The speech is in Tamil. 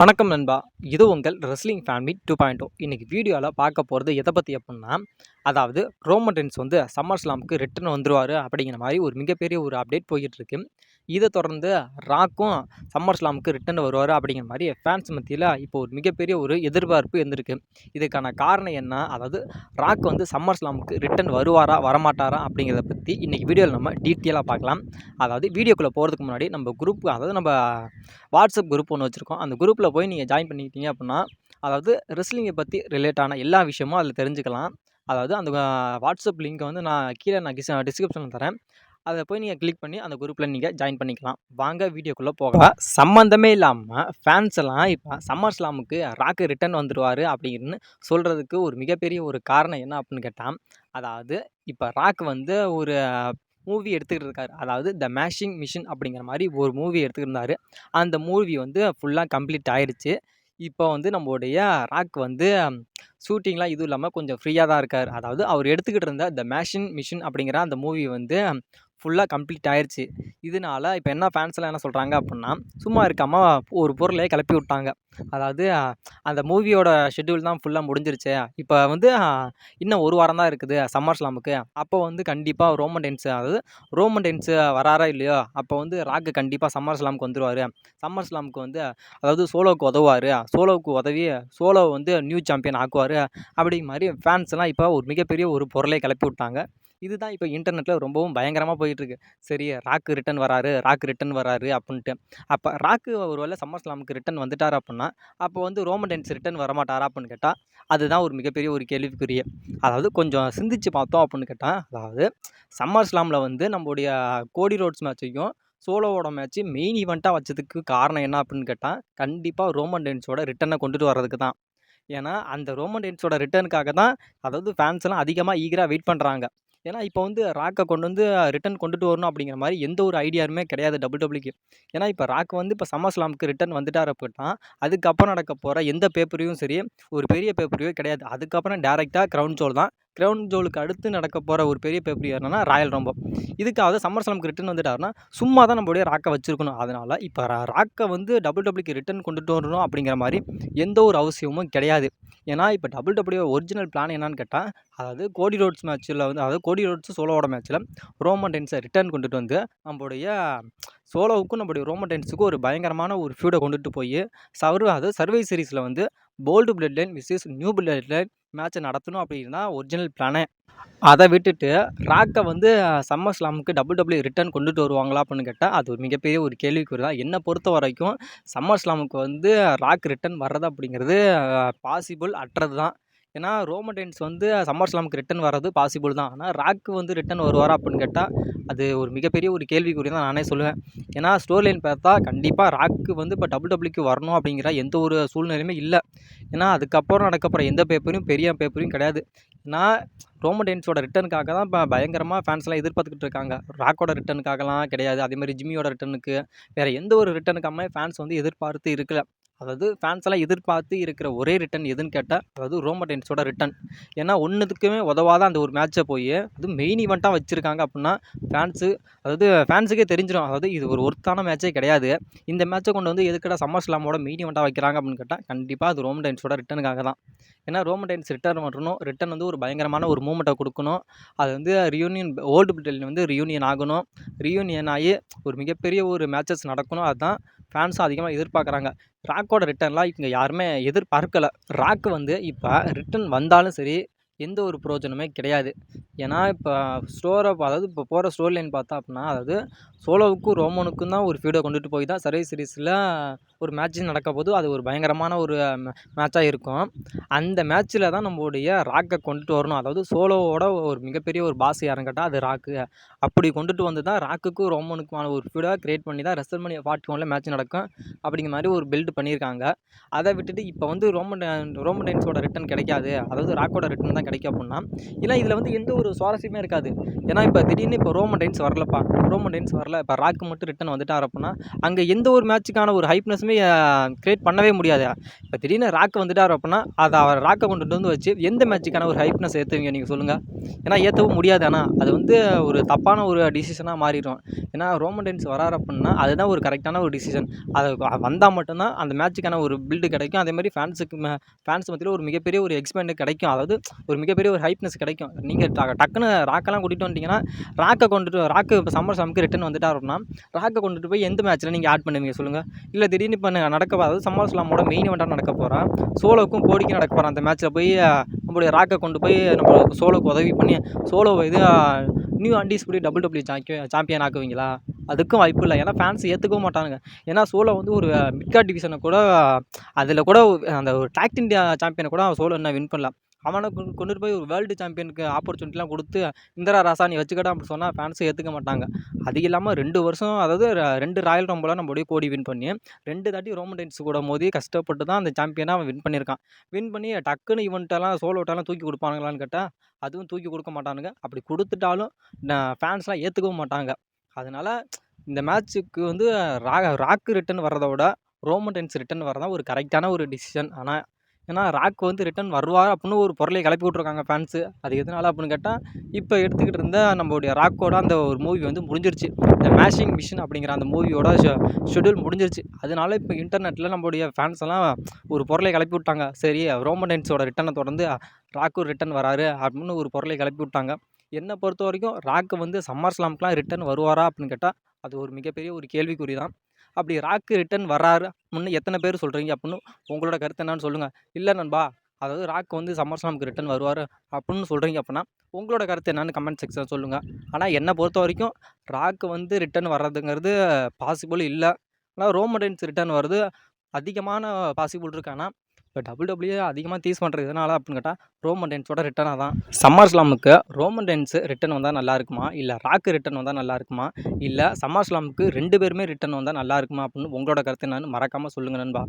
வணக்கம் நண்பா. இது உங்கள் ரெஸ்லிங் ஃபேமிலி டூ பாயிண்ட் இன்றைக்கி வீடியோவில் பார்க்க போகிறது எதை பற்றி அப்படின்னா அதாவது ரோமன் ரென்ஸ் வந்து சம்மர் ஸ்லாமுக்கு ரிட்டர்ன் வந்துருவார் அப்படிங்கிற மாதிரி ஒரு மிகப்பெரிய ஒரு அப்டேட் போயிட்டுருக்கு இதை தொடர்ந்து ராக்கும் சம்மர் ஸ்லாமுக்கு ரிட்டர்ன் வருவார் அப்படிங்கிற மாதிரி ஃபேன்ஸ் மத்தியில் இப்போ ஒரு மிகப்பெரிய ஒரு எதிர்பார்ப்பு இருந்திருக்கு. இதுக்கான காரணம் என்ன? அதாவது ராக் வந்து சம்மர் ஸ்லாமுக்கு ரிட்டர்ன் வருவாரா வரமாட்டாரா அப்படிங்கிறத பற்றி இன்றைக்கி வீடியோவில் நம்ம டீட்டெயிலாக பார்க்கலாம். அதாவது வீடியோக்குள்ளே போகிறதுக்கு முன்னாடி நம்ம குரூப் அதாவது நம்ம வாட்ஸ்அப் குரூப் ஒன்று வச்சுருக்கோம். அந்த குரூப்பில் போய் நீங்கள் ஜாயின் பண்ணிக்கிட்டீங்க அப்படின்னா அதாவது ரெஸ்லிங்கை பற்றி ரிலேட்டான எல்லா விஷயமும் அதில் தெரிஞ்சுக்கலாம். அதாவது அந்த வாட்ஸ்அப் லிங்க்கை வந்து நான் கீழே நான் கிஸ் டிஸ்கிரிப்ஷனில் தரேன். அதை போய் நீங்கள் கிளிக் பண்ணி அந்த குரூப்பில் நீங்கள் ஜாயின் பண்ணிக்கலாம். வாங்க வீடியோக்குள்ளே போகலாம். சம்மந்தமே இல்லாமல் ஃபேன்ஸ் எல்லாம் இப்போ சம்மர் ஸ்லாமுக்கு ராக்கு ரிட்டர்ன் வந்துடுவார் அப்படின்னு சொல்கிறதுக்கு ஒரு மிகப்பெரிய ஒரு காரணம் என்ன அப்படின்னு கேட்டால் அதாவது இப்போ ராக் வந்து ஒரு மூவி எடுத்துக்கிட்டு இருக்காரு. அதாவது த மேஷிங் மிஷின் அப்படிங்கிற மாதிரி ஒரு மூவி எடுத்துக்கிட்டு இருந்தார் அந்த மூவி வந்து ஃபுல்லாக கம்ப்ளீட் ஆயிடுச்சு இப்போ வந்து நம்மளுடைய ராக் வந்து ஷூட்டிங்லாம் இதுவும் இல்லாமல் கொஞ்சம் ஃப்ரீயாக தான் இருக்கார். அதாவது அவர் எடுத்துக்கிட்டு இருந்த த மேஷின் மிஷின் அப்படிங்கிற அந்த மூவி வந்து ஃபுல்லாக கம்ப்ளீட் ஆயிடுச்சு இதனால இப்போ என்ன ஃபேன்ஸ்லாம் என்ன சொல்கிறாங்க அப்படின்னா சும்மா இருக்காமல் ஒரு பொருளே கிளப்பி விட்டாங்க. அதாவது அந்த மூவியோட ஷெட்யூல் தான் ஃபுல்லாக முடிஞ்சிருச்சு. இப்போ வந்து இன்னும் ஒரு வாரம் தான் இருக்குது சம்மர் ஸ்லாமுக்கு அப்போ வந்து கண்டிப்பாக ரோமன் டென்ஸ் அதாவது ரோமன் டென்ஸ் வராரா இல்லையோ அப்போ வந்து ராக்கு கண்டிப்பாக சம்மர் ஸ்லாமுக்கு வந்துடுவார் சம்மர் ஸ்லாமுக்கு வந்து அதாவது சோலோவுக்கு உதவுவார். சோலோவுக்கு உதவி சோலோ வந்து நியூ சாம்பியன் ஆக்குவார். அப்படி மாதிரி ஃபேன்ஸ்லாம் இப்போ ஒரு மிகப்பெரிய ஒரு பொருளை கிளப்பி விட்டாங்க. இதுதான் இப்போ இன்டர்நெட்டில் ரொம்பவும் பயங்கரமாக போயிட்டுருக்கு. சரி ராக்கு ரிட்டன் வராரு ராக்கு ரிட்டன் வராரு அப்படின்ட்டு. அப்போ ராக்கு ஒரு வேளை சம்மர் ஸ்லாமுக்கு ரிட்டன் வந்துட்டார் அப்படின்னா அப்போ வந்து ரோமன் டென்ஸ் ரிட்டன் வரமாட்டாரா அப்படின்னு கேட்டால் அதுதான் ஒரு மிகப்பெரிய ஒரு கேள்விக்குரிய அதாவது கொஞ்சம் சிந்திச்சு பார்த்தோம் அப்படின்னு கேட்டால் அதாவது சம்மர் ஸ்லாமில் வந்து நம்மளுடைய கோடி ரோட்ஸ் மேட்சையும் சோலோவோட மேட்ச்சு மெயின் ஈவெண்ட்டாக வச்சதுக்கு காரணம் என்ன அப்படின்னு கேட்டால் கண்டிப்பாக ரோமன் டென்ஸோட ரிட்டனை கொண்டுட்டு வர்றதுக்கு தான். ஏன்னா அந்த ரோமன் டென்ஸோட ரிட்டனுக்காக தான் அதாவது ஃபேன்ஸ் எல்லாம் அதிகமாக ஈகராக வெயிட் பண்ணுறாங்க ஏன்னா இப்போ வந்து ராக்கை கொண்டு வந்து ரிட்டன் கொண்டுட்டு வரணும் அப்படிங்கிற மாதிரி எந்த ஒரு ஐடியாருமே கிடையாது டபுள் டபுள்யூக்கு ஏன்னா இப்போ ராக் வந்து இப்போ சம்மர் ஸ்லாமுக்கு ரிட்டன் வந்துட்டார் அப்படின்னா அதுக்கப்புறம் நடக்க போகிற எந்த பேப்பரையும் சரி ஒரு பெரிய பேப்பரையும் கிடையாது. அதுக்கப்புறம் டேரெக்டாக க்ரௌண்ட் ஜோல் தான் கிரவுண்ட் ஜோலுக்கு அடுத்து நடக்க போகிற ஒரு பெரிய பேப்பர் யாருன்னா ராயல் ரொம்ப. இதுக்காக சம்மர் ஸ்லாமுக்கு ரிட்டன் வந்துட்டாருன்னா சும்மா தான் நம்மளுடைய ராக்கை வச்சுருக்கணும். அதனால் இப்போ ராக்கை வந்து டபுள் டபுள்யூக்கு ரிட்டன் கொண்டுட்டு வரணும் அப்படிங்கிற மாதிரி எந்த ஒரு அவசியமும் கிடையாது. ஏன்னா இப்போ டபுள் டபுள்யூ ஒரிஜினல் பிளான் என்னன்னு கேட்டால் அதாவது கோடி ரோட்ஸ் மேட்ச்சில் வந்து அதாவது கோடி ரோட்ஸ் சோலோவோட மேட்ச்சில் ரோமன் டென்ஸை ரிட்டர்ன் கொண்டுட்டு வந்து நம்மளுடைய சோலோவுக்கும் நம்மளுடைய ரோமன் டென்ஸுக்கும் ஒரு பயங்கரமான ஒரு ஃபியூடை கொண்டுட்டு போய் சர்வ அதாவது சர்வை சீரீஸில் வந்து bold blood line versus new blood line மேட்ச்சை நடத்தணும் அப்படின்னா ஒரிஜினல் பிளானே அதை விட்டுட்டு ராக்கை வந்து சம்மர் ஸ்லாமுக்கு டபுள் டபுள்யூ ரிட்டர்ன் கொண்டுட்டு வருவாங்களா அப்படின்னு கேட்டால் அது ஒரு மிகப்பெரிய ஒரு கேள்விக்குறி தான். என்னை பொறுத்த வரைக்கும் சம்மர் ஸ்லாமுக்கு வந்து ராக் ரிட்டர்ன் வர்றது அப்படிங்கிறது பாசிபிள் அற்றது தான். ஏன்னா ரோமன் வந்து சம்மர் ஸ்லாமுக்கு ரிட்டன் வர்றது பாசிபிள் தான். ஆனால் ராக்கு வந்து ரிட்டன் வருவாரா அப்படின்னு கேட்டால் அது ஒரு மிகப்பெரிய ஒரு கேள்விக்குறி தான் நானே சொல்லுவேன். ஏன்னா ஸ்டோரி லைன் பார்த்தா கண்டிப்பாக ராக்கு வந்து இப்போ டபுள் டபுள்யூக்கு வரணும் அப்படிங்கிற எந்த ஒரு சூழ்நிலையுமே இல்லை. ஏன்னா அதுக்கப்புறம் நடக்கப்புற எந்த பேப்பரையும் பெரிய பேப்பரையும் கிடையாது. ஏன்னா ரோமன் டென்ஸோட ரிட்டனுக்காக தான் இப்போ பயங்கரமாக ஃபேன்ஸ்லாம் எதிர்பார்த்துக்கிட்டு இருக்காங்க. ராக்கோட ரிட்டனுக்காகலாம் கிடையாது. அதேமாதிரி ஜிம்மியோட ரிட்டனுக்கு வேறு எந்த ஒரு ரிட்டனுக்காமே ஃபேன்ஸ் வந்து எதிர்பார்த்து இருக்கல. அதாவது ஃபேன்ஸ் எல்லாம் எதிர்பார்த்து இருக்கிற ஒரே ரிட்டன் எதுன்னு கேட்டால் அதாவது ரோமடென்ஸோட ரிட்டன் ஏன்னா ஒன்றுத்துக்குமே உதவாத அந்த ஒரு மேட்ச்சை போய் அது மெயின் ஈவெண்ட்டாக வச்சுருக்காங்க அப்படின்னா ஃபேன்ஸு அதாவது ஃபேன்ஸுக்கே தெரிஞ்சிடும் அதாவது இது ஒரு ஒர்த்தான மேட்ச்சே கிடையாது. இந்த மேட்ச்சை கொண்டு வந்து எதுக்கடா சம்மர் ஸ்லாமோட மெயின் ஈவெண்ட்டாக வைக்கிறாங்க அப்படின்னு கேட்டால் கண்டிப்பாக அது ரோமடென்ஸோட ரிட்டனுக்காக தான். ஏன்னா ரோமடென்ஸ் ரிட்டர்ன் வரணும். ரிட்டன் வந்து ஒரு பயங்கரமான ஒரு மூமெண்ட்டை கொடுக்கணும். அது வந்து ரியூனியன் ஓல்டு பிரிட்டன் வந்து ரியூனியன் ஆகணும். ரியூனியன் ஆகி ஒரு மிகப்பெரிய ஒரு மேட்சஸ் நடக்கணும். அதுதான் ஃபேன்ஸும் அதிகமாக எதிர்பார்க்குறாங்க. ராக்கோட ரிட்டர்ன்லாம் இங்கே யாருமே எதிர்பார்க்கலை. ராக்கு வந்து இப்போ ரிட்டன் வந்தாலும் சரி எந்த ஒரு பிரயோஜனமே கிடையாது. ஏன்னா இப்போ ஸ்டோரை அதாவது இப்போ போகிற ஸ்டோரி லைன் பார்த்தா அப்படின்னா அதாவது சோலோவுக்கும் ரோமனுக்கும் தான் ஒரு ஃபீடை கொண்டுட்டு போய் தான் சர்வீஸ் சீரீஸில் ஒரு மேட்ச் நடக்க போது அது ஒரு பயங்கரமான ஒரு மேட்சாக இருக்கும். அந்த மேட்ச்சில் தான் நம்மளுடைய ராக்கை கொண்டுட்டு வரணும். அதாவது சோலோவோட ஒரு மிகப்பெரிய ஒரு பாஸ் யாரும் கேட்டால் அது ராக்கு அப்படி கொண்டுட்டு வந்து தான் ராக்குக்கும் ரோமனுக்குமான ஒரு ஃபீடாக க்ரியேட் பண்ணி தான் ரெசல்மனி ஃபார்ட்டி ஒனில் மேட்ச் நடக்கும் அப்படிங்கிற மாதிரி ஒரு பில்டு பண்ணியிருக்காங்க. அதை விட்டுட்டு இப்போ வந்து ரோமன் ரோமன் டைன்ஸோட ரிட்டன் கிடைக்காது. அதாவது ராக்கோட ரிட்டன் தான் கிடைக்கும் அப்படின்னா இல்லை இதில் வந்து எந்த ஒரு சுவாரஸ்யமே இருக்காது. ஏன்னா இப்போ திடீர்னு இப்போ ரோமன் டைன்ஸ் வரலப்பா. ரோமன் டைன்ஸ் வரல. இப்போ ராக்கு மட்டும் ரிட்டன் வந்துட்டார் அப்படின்னா அங்கே எந்த ஒரு மேட்ச்சுக்கான ஒரு ஹைப்னஸுமே கிரியேட் பண்ணவே முடியாது. இப்போ திடீர்னு ராக் வந்துட்டார் அப்படின்னா அதை அவர் ராக்கை கொண்டுட்டு வந்து வச்சு எந்த மேட்சுக்கான ஒரு ஹைப்னஸ் ஏற்றுவீங்க நீங்கள் சொல்லுங்கள் ஏன்னா ஏற்றவும் முடியாது. ஆனால் அது வந்து ஒரு தப்பான ஒரு டிசிஷனாக மாறிடும். ஏன்னா ரோமன் டைன்ஸ் வராரு அப்படின்னா அதுதான் ஒரு கரெக்டான ஒரு டிசிஷன் அது வந்தால் மட்டும்தான் அந்த மேட்சுக்கான ஒரு பில்டு கிடைக்கும். அதே மாதிரி ஃபேன்ஸுக்கு ஃபேன்ஸ் மத்தியில் ஒரு மிகப்பெரிய ஒரு எக்ஸ்பெண்ட் கிடைக்கும். அதாவது ஒரு மிகப்பெரிய ஒரு ஹைப்னஸ் கிடைக்கும். நீங்கள் டக்குன்னு ராக்கெல்லாம் கூட்டிகிட்டு வந்தீங்கன்னா ராக்கை கொண்டுட்டு ராக்கு இப்போ சம்மர் சமக்கு ரிட்டன் வந்துட்டா அப்படின்னா ராக்கை கொண்டுட்டு போய் எந்த மேட்ச்சில் நீங்கள் ஆட் பண்ணுவீங்க சொல்லுங்கள் இல்லை திடீர்னு இப்போ நடக்க அதாவது சம்மர் சலாமோட மெயின் இவெண்ட்டாக நடக்க போகிறான் சோலோக்கும் கோடிக்கும் நடக்க போகிறான் அந்த மேட்ச்சில் போய் நம்மளுடைய ராக்கை கொண்டு போய் நம்ம சோலோக்கு உதவி பண்ணி சோலோ இது நியூ அண்டீஸ் கூட டபுள் டபுள்யூ சாம்பியன் ஆக்குவீங்களா? அதுக்கும் வாய்ப்பு இல்லை. ஏன்னா ஃபேன்ஸ் ஏற்றுக்கவும் மாட்டானுங்க. ஏன்னா சோலோ வந்து ஒரு மிட்கார்ட் டிவிஷனை கூட அதில் கூட அந்த ஒரு டாக்ட் இந்தியா சாம்பியனை கூட சோலோ என்ன வின் பண்ணலாம் அவனை கொண்டு கொண்டுட்டு போய் ஒரு வேர்ல்டு சாம்பியனுக்கு ஆப்பர்ச்சுனிட்டிலாம் கொடுத்து இந்திரா ராசா நீ வச்சுக்கடா அப்படி சொன்னால் ஃபேன்ஸே ஏற்றுக்க மாட்டாங்க. அது இல்லாமல் ரெண்டு வருஷம் அதாவது ரெண்டு ராயல் ரம்பிளாக நம்மளுடைய கோடி வின் பண்ணி ரெண்டு தாட்டி ரோமன் டைன்ஸ் கூட மோதி கஷ்டப்பட்டு தான் அந்த சாம்பியனாக அவன் வின் பண்ணியிருக்கான். வின் பண்ணி டக்குன்னு இவன்ட்டெல்லாம் சோலோட்டெல்லாம் தூக்கி கொடுப்பானுங்களான்னு கேட்டால் அதுவும் தூக்கி கொடுக்க மாட்டானுங்க. அப்படி கொடுத்துட்டாலும் ஃபேன்ஸ்லாம் ஏற்றுக்கவும் மாட்டாங்க. அதனால் இந்த மேட்ச்சுக்கு வந்து ரா ராக்கு ரிட்டன் வர்றதை விட ரோமன் டென்ஸ் ரிட்டன் வரதான் ஒரு கரெக்டான ஒரு டிசிஷன் ஆனால் ஏன்னா ராக் வந்து ரிட்டன் வருவார் அப்படின்னு ஒரு பொருளை கிளப்பி விட்ருக்காங்க ஃபேன்ஸு அது எதனால் அப்படின்னு கேட்டால் இப்போ எடுத்துக்கிட்டு இருந்த நம்மளுடைய ராக்கோட அந்த ஒரு மூவி வந்து முடிஞ்சிருச்சு. இந்த மேஷிங் மிஷின் அப்படிங்கிற அந்த மூவியோட ஷெடியூல் முடிஞ்சிருச்சு. அதனால இப்போ இன்டர்நெட்டில் நம்மளுடைய ஃபேன்ஸ் எல்லாம் ஒரு பொருளை கிளப்பி விட்டாங்க. சரி ரோமடென்ஸோட ரிட்டனை தொடர்ந்து ராக்கு ரிட்டன் வராரு அப்படின்னு ஒரு பொருளை கிளப்பி விட்டாங்க. என்னை பொறுத்த வரைக்கும் ராக்கு வந்து சம்மர் ஸ்லாம்க்குலாம் ரிட்டன் வருவாரா அப்படின்னு கேட்டால் அது ஒரு மிகப்பெரிய ஒரு கேள்விக்குறி தான் அப்படி ராக்கு ரிட்டன் வராரு முன்னே எத்தனை பேர் சொல்கிறீங்க அப்படின்னு உங்களோட கருத்து என்னன்னு சொல்லுங்கள் இல்லை நண்பா அதாவது ராக் வந்து சம்மர் ஸ்லாமுக்கு ரிட்டன் வருவார் அப்படின்னு சொல்கிறீங்க அப்படின்னா உங்களோட கருத்து என்னன்னு கமெண்ட் செக்ஷன் சொல்லுங்கள் ஆனால் என்னை பொறுத்த வரைக்கும் ராக்கு வந்து ரிட்டன் வர்றதுங்கிறது பாசிபிள் இல்லை. ஆனால் ரோமடன்ஸ் ரிட்டன் வருது அதிகமான பாசிபிள் இருக்கானா ஆனால் இப்போ டபுள் டபுள்யூ அதிகமாக தீஸ் பண்ணுறது எதனால் அப்படின்னு கேட்டால் ரோமன் டென்ஸோட ரிட்டனாக தான் சம்மர் ஸ்லாமுக்கு ரோமன் டென்ஸு ரிட்டன் வந்தால் நல்லா இருக்குமா? இல்லை ராக்கு ரிட்டன் வந்தால் நல்லா இருக்குமா? இல்லை சம்மர் ஸ்லாமுக்கு ரெண்டு பேருமே ரிட்டன் வந்தால் நல்லா இருக்குமா? அப்படின்னு உங்களோட கருத்து என்னன்னு மறக்காமல் சொல்லுங்கள் நண்பா.